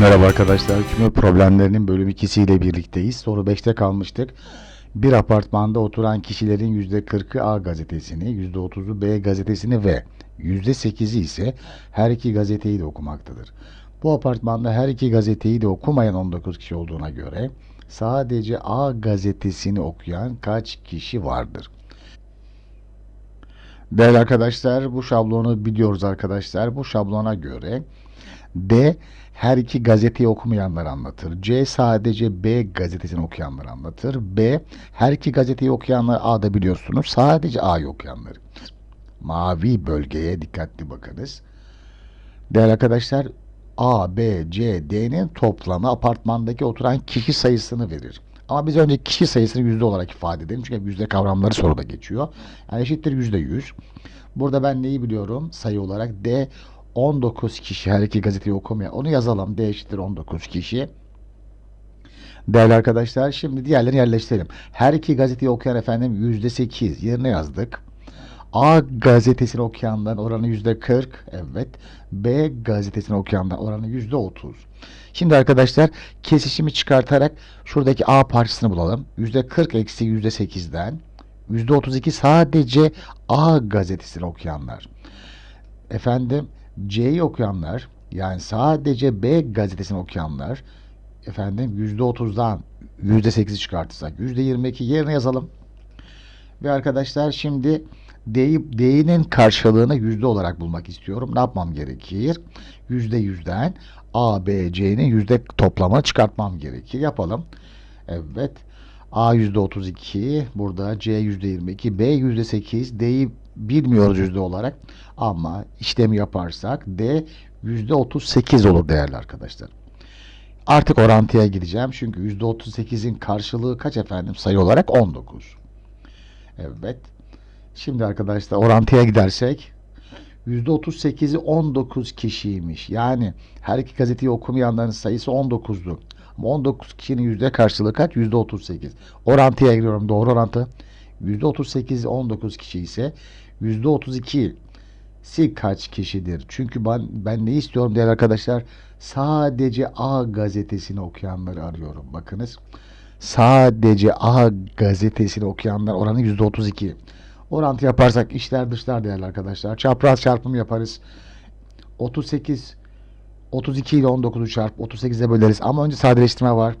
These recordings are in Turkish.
Merhaba arkadaşlar. Küme problemlerinin bölüm 2'si ile birlikteyiz. Soru 5'te kalmıştık. Bir apartmanda oturan kişilerin %40'ı A gazetesini, %30'u B gazetesini ve %8'i ise her iki gazeteyi de okumaktadır. Bu apartmanda her iki gazeteyi de okumayan 19 kişi olduğuna göre sadece A gazetesini okuyan kaç kişi vardır? Değerli arkadaşlar bu şablonu biliyoruz arkadaşlar. Bu şablona göre D her iki gazeteyi okumayanlar anlatır. C sadece B gazetesini okuyanlar anlatır. B her iki gazeteyi okuyanlar A'da biliyorsunuz. Sadece A'yı okuyanlar. Mavi bölgeye dikkatli bakınız. Değerli arkadaşlar A, B, C, D'nin toplamı apartmandaki oturan kişi sayısını verir. Ama biz önce kişi sayısını yüzde olarak ifade edelim. Çünkü yüzde kavramları soruda geçiyor. Yani eşittir yüzde yüz. Burada ben neyi biliyorum sayı olarak? D 19 kişi her iki gazeteyi okumuyor. Onu yazalım. D eşittir 19 kişi. Değerli arkadaşlar şimdi diğerlerini yerleştirelim. Her iki gazeteyi okuyan efendim yüzde sekiz yerine yazdık. A gazetesini okuyanların oranı yüzde 40. Evet. B gazetesini okuyanların oranı yüzde 30. Şimdi arkadaşlar kesişimi çıkartarak şuradaki A parçasını bulalım. Yüzde 40 eksi yüzde 8'den yüzde 32 sadece A gazetesini okuyanlar. Efendim C'yi okuyanlar yani sadece B gazetesini okuyanlar efendim yüzde otuzdan yüzde sekizi çıkartırsak yüzde yirmi iki yerine yazalım. Ve arkadaşlar şimdi D'yi, D'nin karşılığını yüzde olarak bulmak istiyorum. Ne yapmam gerekir? Yüzde yüzden A, B, C'nin yüzde toplamını çıkartmam gerekir. Yapalım. Evet. A yüzde 32, burada C yüzde 22, B yüzde 8, D'yi bilmiyoruz yüzde olarak ama işlemi yaparsak D yüzde 38 olur değerli arkadaşlar. Artık orantıya gideceğim çünkü yüzde 38'in karşılığı kaç efendim sayı olarak 19. Evet. Şimdi arkadaşlar orantıya gidersek yüzde 38'i 19 kişiymiş. Yani her iki gazeteyi okumayanların sayısı 19'du. Ama 19 kişinin yüzde karşılığı kaç? Yüzde 38. Orantıya giriyorum. Doğru orantı. Yüzde 38 19 kişi ise yüzde 32 si kaç kişidir? Çünkü ben, ben ne istiyorum değerli arkadaşlar? Sadece A gazetesini okuyanları arıyorum. Bakınız. Sadece A gazetesini okuyanlar oranı yüzde 32. Orantı yaparsak işler dışlar değerli arkadaşlar. Çapraz çarpım yaparız. 38 32 ile 19'u çarp 38'e böleriz. Ama önce sadeleştirme var.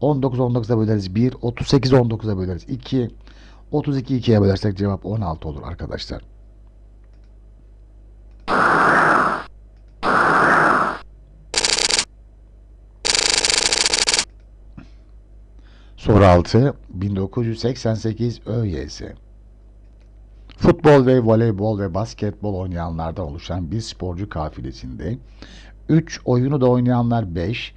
19 19'a böleriz 1. 38 19'a böleriz 2. 32 2'ye bölersek cevap 16 olur arkadaşlar. Soru 6. 1988 ÖYS. Futbol ve voleybol ve basketbol oynayanlardan oluşan bir sporcu kafilesinde 3 oyunu da oynayanlar 5,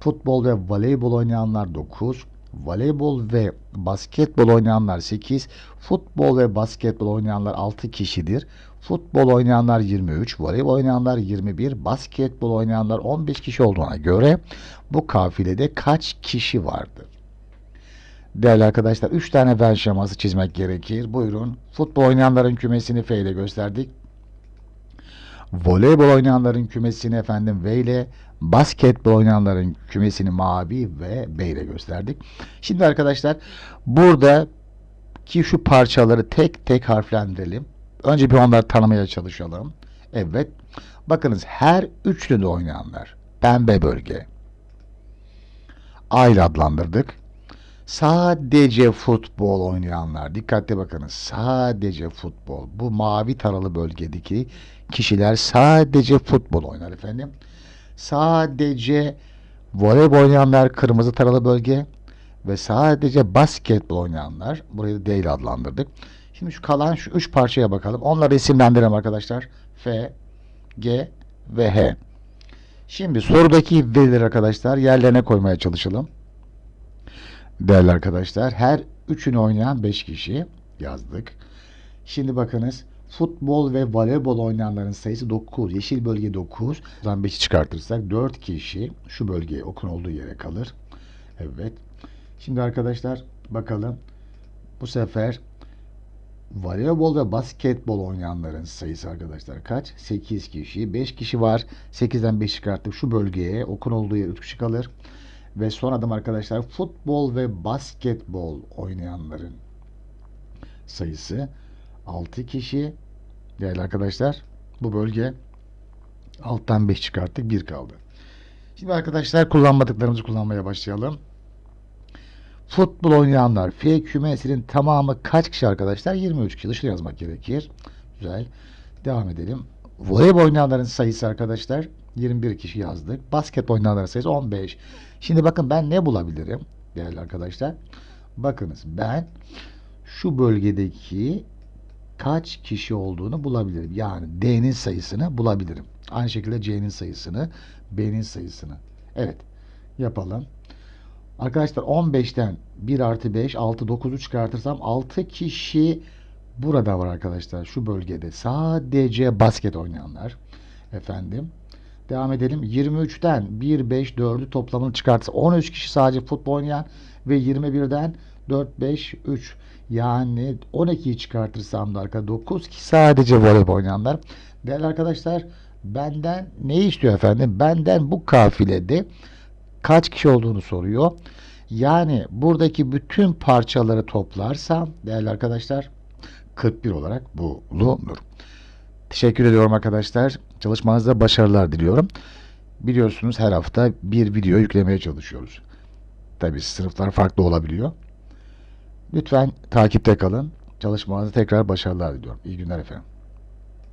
futbol ve voleybol oynayanlar 9, voleybol ve basketbol oynayanlar 8, futbol ve basketbol oynayanlar 6 kişidir. Futbol oynayanlar 23, voleybol oynayanlar 21, basketbol oynayanlar 15 kişi olduğuna göre bu kafilede kaç kişi vardır? Değerli arkadaşlar 3 tane ven şeması çizmek gerekir. Buyurun. Futbol oynayanların kümesini F ile gösterdik. Voleybol oynayanların kümesini efendim V ile, basketbol oynayanların kümesini mavi ve B ile gösterdik. Şimdi arkadaşlar burada ki şu parçaları tek tek harflendirelim. Önce bir onları tanımaya çalışalım. Evet. Bakınız her üçlü de oynayanlar. Pembe bölge. A ile adlandırdık. Sadece futbol oynayanlar. Dikkatli bakınız. Sadece futbol. Bu mavi taralı bölgedeki kişiler sadece futbol oynar efendim. Sadece voleybol oynayanlar kırmızı taralı bölge ve sadece basketbol oynayanlar burayı da D ile adlandırdık. Şimdi şu kalan şu üç parçaya bakalım. Onları isimlendirelim arkadaşlar. F, G ve H. Şimdi sorudaki verileri arkadaşlar yerlerine koymaya çalışalım. Değerli arkadaşlar her üçünü oynayan 5 kişi yazdık. Şimdi bakınız futbol ve voleybol oynayanların sayısı 9. Yeşil bölge 9. O zaman 5'i çıkartırsak 4 kişi şu bölgeye okun olduğu yere kalır. Evet. Şimdi arkadaşlar bakalım. Bu sefer voleybol ve basketbol oynayanların sayısı arkadaşlar kaç? 8 kişi. 5 kişi var. 8'den 5 çıkarttık. Şu bölgeye okun olduğu yer 3 kişi kalır. Ve son adım arkadaşlar futbol ve basketbol oynayanların sayısı 6 kişi. Değerli arkadaşlar bu bölge alttan 5 çıkarttık 1 kaldı. Şimdi arkadaşlar kullanmadıklarımızı kullanmaya başlayalım. Futbol oynayanlar F kümesinin tamamı kaç kişi arkadaşlar? 23 kişi. Dışarı yazmak gerekir. Güzel. Devam edelim. Voleybol oynayanların sayısı arkadaşlar 21 kişi yazdık. Basketbol oynayanların sayısı 15. Şimdi bakın ben ne bulabilirim değerli arkadaşlar? Bakınız ben şu bölgedeki kaç kişi olduğunu bulabilirim. Yani D'nin sayısını bulabilirim. Aynı şekilde C'nin sayısını, B'nin sayısını. Evet. Yapalım. Arkadaşlar 15'ten 1 artı 5, 6, 9'u çıkartırsam 6 kişi burada var arkadaşlar. Şu bölgede sadece basket oynayanlar. Efendim. Devam edelim. 23'ten 1, 5, 4'ü toplamını çıkartırsa 13 kişi sadece futbol oynayan ve 21'den 4, 5, 3 yani 12'yi çıkartırsam da arka 9 kişi sadece voleybol oynayanlar. Değerli arkadaşlar benden ne istiyor efendim? Benden bu kafilede kaç kişi olduğunu soruyor. Yani buradaki bütün parçaları toplarsam değerli arkadaşlar 41 olarak bulunur. Teşekkür ediyorum arkadaşlar. Çalışmanızda başarılar diliyorum. Biliyorsunuz her hafta bir video yüklemeye çalışıyoruz. Tabi sınıflar farklı olabiliyor. Lütfen takipte kalın. Çalışmanızda tekrar başarılar diliyorum. İyi günler efendim.